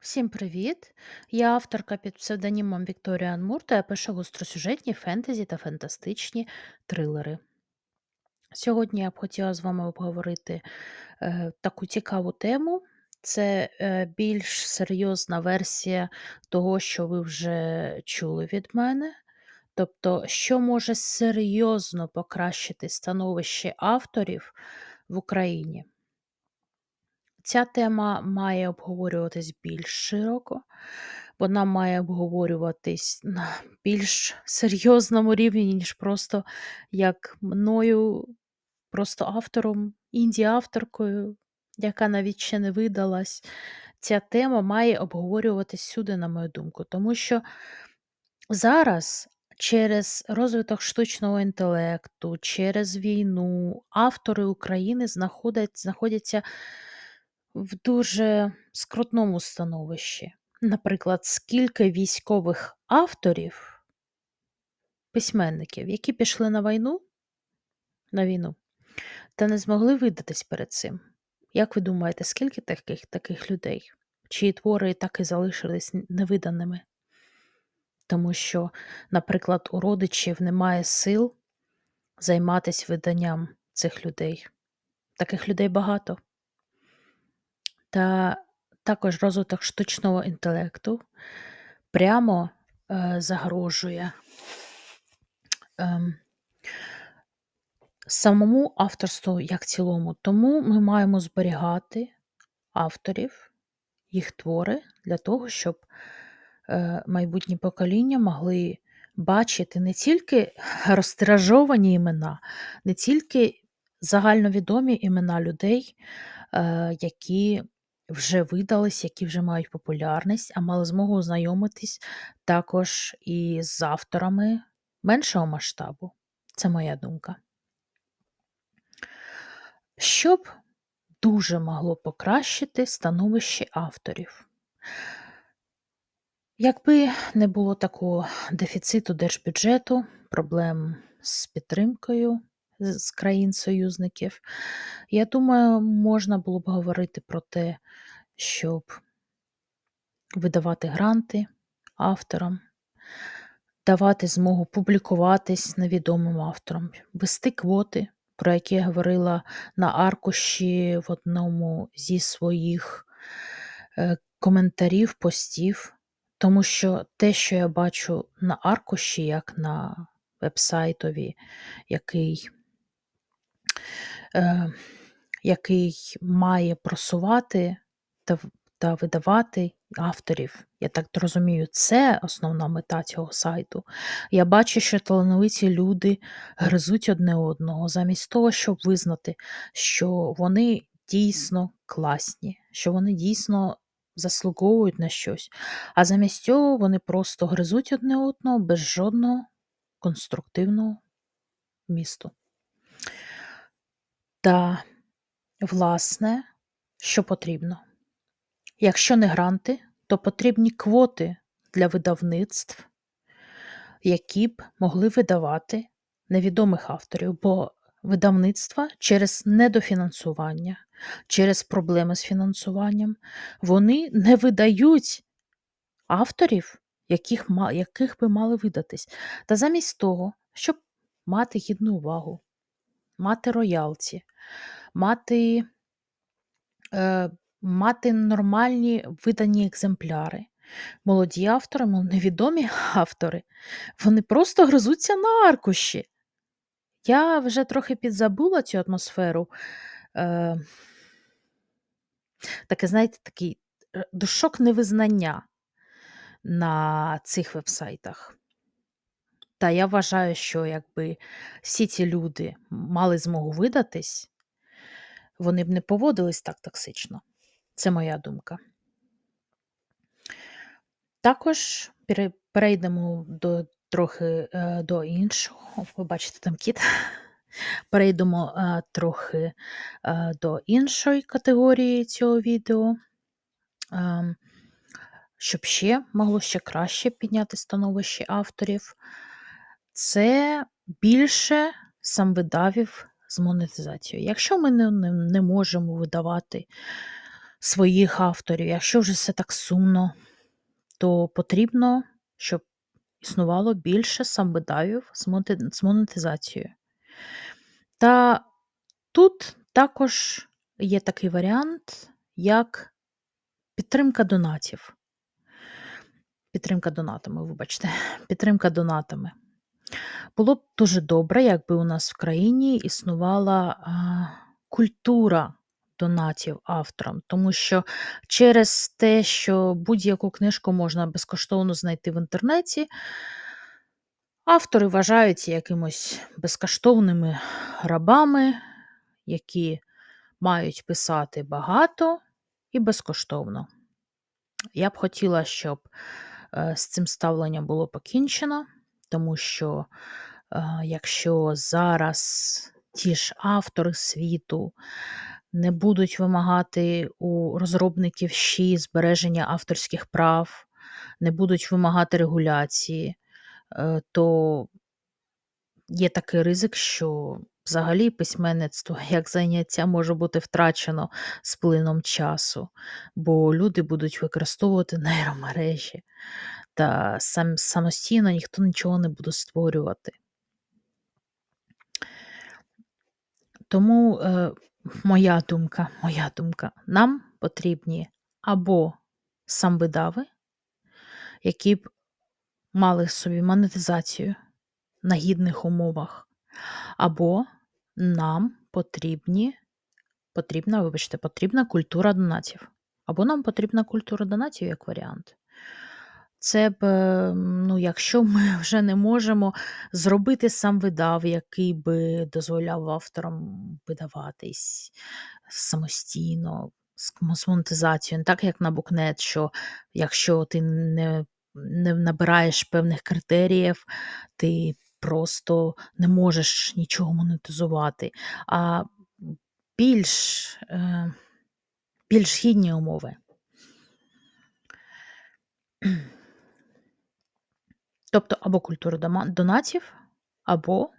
Всім привіт! Я авторка під псевдонімом Вікторія Анмур я пишу гостросюжетні фентезі та фантастичні трилери. Сьогодні я б хотіла з вами обговорити е, таку цікаву тему. Це е, більш серйозна версія того, що ви вже чули від мене. Тобто, що може серйозно покращити становище авторів в Україні. Ця тема має обговорюватись більш широко, вона має обговорюватись на більш серйозному рівні, ніж просто як мною, просто автором, інді-авторкою, яка навіть ще не видалась. Ця тема має обговорюватись всюди, на мою думку, тому що зараз через розвиток штучного інтелекту, через війну автори України знаходять, знаходяться в дуже скрутному становищі. Наприклад, скільки військових авторів, письменників, які пішли на війну, на війну та не змогли видатись перед цим. Як ви думаєте, скільки таких таких людей, чиї твори так і залишились невиданими? Тому що, наприклад, у родичів немає сил займатися виданням цих людей. Таких людей багато. Та також розвиток штучного інтелекту прямо е, загрожує ем, самому авторству як цілому. Тому ми маємо зберігати авторів, їх твори для того, щоб е, майбутні покоління могли бачити не тільки розтиражовані імена, не тільки загальновідомі імена людей, е, які вже видались, які вже мають популярність, а мали змогу ознайомитись також і з авторами меншого масштабу. Це моя думка. Що б дуже могло покращити становище авторів? Якби не було такого дефіциту держбюджету, проблем з підтримкою з країн-союзників, я думаю, можна було б говорити про те, щоб видавати гранти авторам, давати змогу публікуватись невідомим авторам, вести квоти, про які я говорила на аркуші в одному зі своїх е, коментарів, постів. Тому що те, що я бачу на аркуші, як на вебсайтові, який який має просувати та, та видавати авторів. Я так розумію, це основна мета цього сайту. Я бачу, що талановиті люди гризуть одне одного, замість того, щоб визнати, що вони дійсно класні, що вони дійсно заслуговують на щось. А замість цього вони просто гризуть одне одного без жодного конструктивного місту. Та, власне, що потрібно? Якщо не гранти, то потрібні квоти для видавництв, які б могли видавати невідомих авторів, бо видавництва через недофінансування, через проблеми з фінансуванням, вони не видають авторів, яких, яких би мали видатись. Та замість того, щоб мати гідну увагу, мати роялті, мати, е, мати нормальні видані екземпляри. Молоді автори, невідомі автори, вони просто гризуться на аркуші. Я вже трохи підзабула цю атмосферу. Е, таке, знаєте, такий е, душок невизнання на цих вебсайтах. Та я вважаю, що якби всі ці люди мали змогу видатись, вони б не поводились так токсично. Це моя думка. Також перейдемо до трохи е, до іншого. Ви бачите, там кіт. Перейдемо е, трохи е, до іншої категорії цього відео, ем, щоб ще могло ще краще підняти становище авторів. Це більше самвидавів з монетизацією. Якщо ми не, не, не можемо видавати своїх авторів. Якщо вже все так сумно, то потрібно, щоб існувало більше самвидавів з монетизацією. Та тут також є такий варіант, як підтримка донатів. Підтримка донатами, вибачте, підтримка донатами. Було б дуже добре, якби у нас в країні існувала а, культура донатів авторам, тому що через те, що будь-яку книжку можна безкоштовно знайти в інтернеті, автори вважаються якимось безкоштовними рабами, які мають писати багато і безкоштовно. Я б хотіла, щоб е, з цим ставленням було покінчено, тому що якщо зараз ті ж автори світу не будуть вимагати у розробників ще збереження авторських прав, не будуть вимагати регуляції, е, то є такий ризик, що взагалі письменництво як заняття може бути втрачено з плином часу, бо люди будуть використовувати нейромережі, та сам, самостійно ніхто нічого не буде створювати. Тому е, моя думка, моя думка, нам потрібні або самвидави, які б мали собі монетизацію на гідних умовах, або нам потрібні, потрібна, вибачте, потрібна культура донатів. Або нам потрібна культура донатів як варіант. Це б, е, ну, якщо ми вже не можемо зробити сам видав, який би дозволяв авторам видаватись самостійно, з монетизацією, не так як на Букнет, що якщо ти не, не набираєш певних критеріїв, ти просто не можеш нічого монетизувати. А більш, е, більш гідні умови. Тобто або культура донатів, або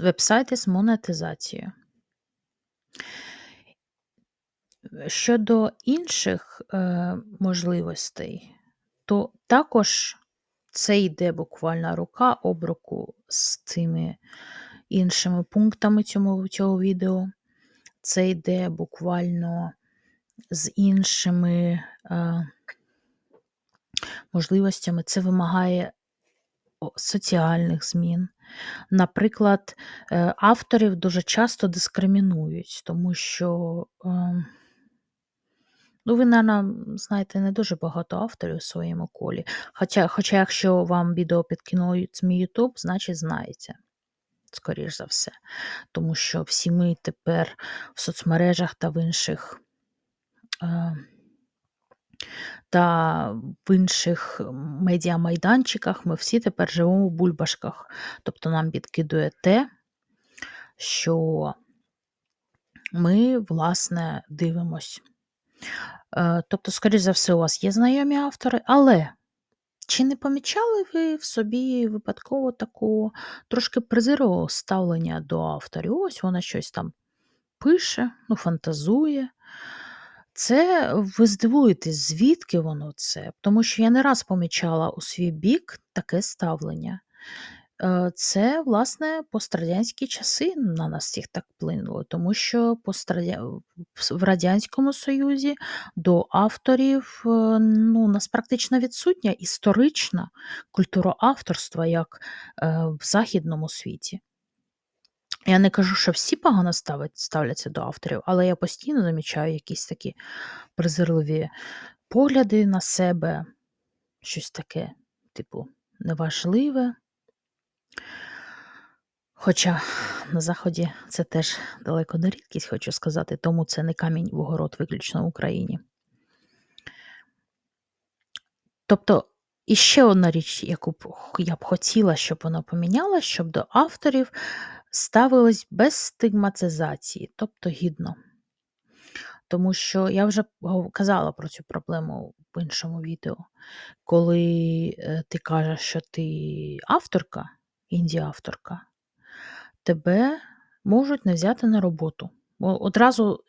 вебсайти з монетизацією. Щодо інших е, можливостей, то також це йде буквально рука об руку з цими іншими пунктами цьому, цього відео. Це йде буквально з іншими е, можливостями. Це вимагає соціальних змін. Наприклад, е, авторів дуже часто дискримінують, тому що, е, ну, ви, напевно, знаєте, не дуже багато авторів у своєму колі. Хоча, хоча якщо вам відео підкинують з мій YouTube, значить знаєте, скоріш за все. Тому що всі ми тепер в соцмережах та в інших. Е, та в інших медіамайданчиках ми всі тепер живемо в бульбашках. Тобто нам підкидує те, що ми, власне, дивимось. Е, Тобто, скоріш за все, у вас є знайомі автори, але чи не помічали ви в собі випадково такого трошки презирого ставлення до авторів? Ось вона щось там пише, ну, фантазує. Це ви здивуєтесь, звідки воно це? Тому що я не раз помічала у свій бік таке ставлення. Е, Це, власне, пострадянські часи на нас всіх так вплинуло, тому що в- Радянському Союзі до авторів е, ну, у нас практично відсутня історична культура авторства, як е, в західному світі. Я не кажу, що всі погано ставить, ставляться до авторів, але я постійно замічаю якісь такі презирливі погляди на себе, щось таке, типу, неважливе. Хоча на Заході це теж далеко не рідкість, хочу сказати, тому це не камінь в огород виключно в Україні. Тобто, іще одна річ, яку б я б хотіла, щоб вона поміняла, щоб до авторів ставилось без стигматизації, тобто гідно. Тому що я вже казала про цю проблему в іншому відео. Коли е, ти кажеш, що ти авторка, інді-авторка, тебе можуть не взяти на роботу. Одразу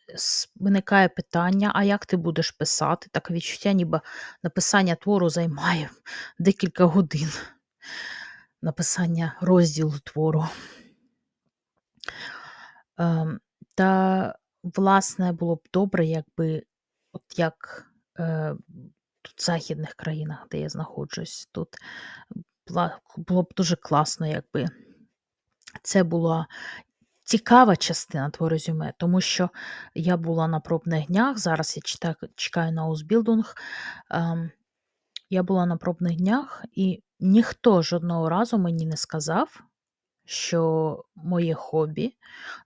виникає питання: а як ти будеш писати? Таке відчуття, ніби написання твору займає декілька годин. Написання розділу твору. Та, власне, було б добре, якби от як, е, в західних країнах, де я знаходжусь, тут було б дуже класно, якби це була цікава частина твого резюме, тому що я була на пробних днях, зараз я читаю чекаю на Ausbildung. Ем, я була на пробних днях, і ніхто жодного разу мені не сказав, що моє хобі,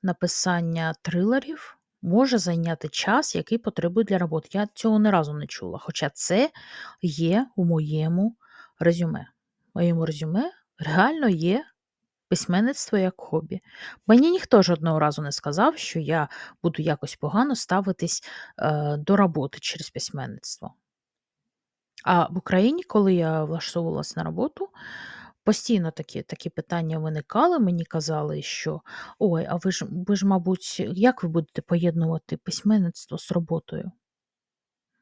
написання трилерів, може зайняти час, який потребує для роботи. Я цього ні разу не чула, хоча це є у моєму резюме. В моєму резюме реально є письменництво як хобі. Мені ніхто жодного разу не сказав, що я буду якось погано ставитись, е, до роботи через письменництво. А в Україні, коли я влаштовувалась на роботу, постійно такі такі питання виникали. Мені казали, що ой, а ви ж ви ж, мабуть, як ви будете поєднувати письменництво з роботою?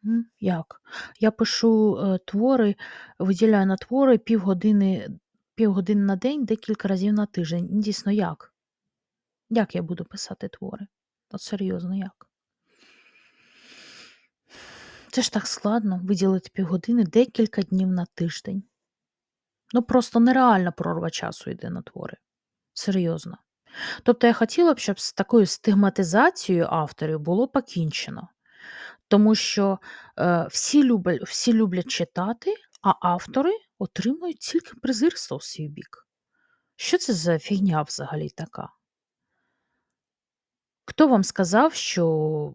М, як? Я пишу, е, твори, виділяю на твори півгодини півгодини на день, декілька разів на тиждень. Дійсно, як? Як я буду писати твори? От серйозно, як? Це ж так складно виділити півгодини декілька днів на тиждень. Ну, просто нереальна прорва часу йде на твори. Серйозно. Тобто я хотіла б, щоб з такою стигматизацією авторів було покінчено. Тому що е, всі, люблять, всі люблять читати, а автори отримують тільки презирство в свій бік. Що це за фігня взагалі така? Хто вам сказав, що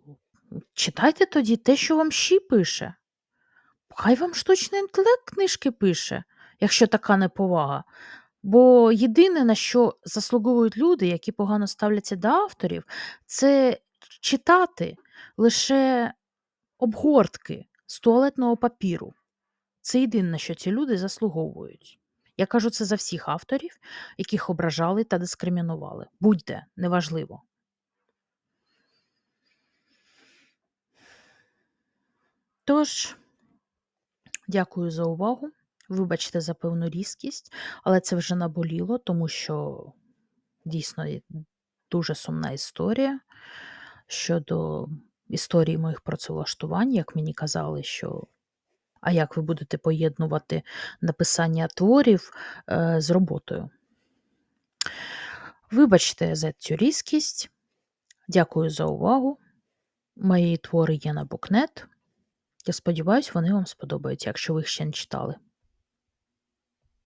читайте тоді те, що вам щі пише? Хай вам штучний інтелект книжки пише, якщо така неповага. Бо єдине, на що заслуговують люди, які погано ставляться до авторів, це читати лише обгортки з туалетного папіру. Це єдине, на що ці люди заслуговують. Я кажу це за всіх авторів, яких ображали та дискримінували. Будь-де, неважливо. Тож, дякую за увагу. Вибачте за певну різкість, але це вже наболіло, тому що дійсно дуже сумна історія щодо історії моїх працевлаштувань, як мені казали, що а як ви будете поєднувати написання творів е, з роботою. Вибачте за цю різкість. Дякую за увагу. Мої твори є на Букнет. Я сподіваюся, вони вам сподобаються, якщо ви їх ще не читали.